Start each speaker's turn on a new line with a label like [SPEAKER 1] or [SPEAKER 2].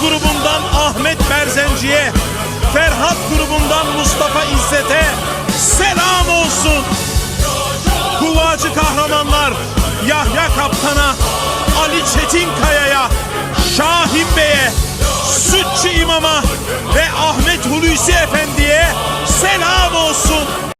[SPEAKER 1] grubundan Ahmet Berzenci'ye Ferhat grubundan Mustafa İzzet'e selam olsun. Kuvacı kahramanlar Yahya Kaptan'a, Ali Çetinkaya'ya, Şahin Bey'e, Sütçü İmam'a ve Ahmet Hulusi Efendi'ye selam olsun.